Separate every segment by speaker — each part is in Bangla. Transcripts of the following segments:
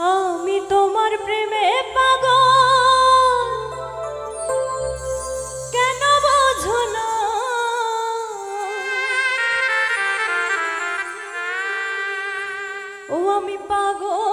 Speaker 1: আমি তোমার প্রেমে পাগল। কেন বোঝো না? ও আমি পাগল।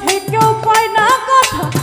Speaker 1: থেকেও পায় না কথা।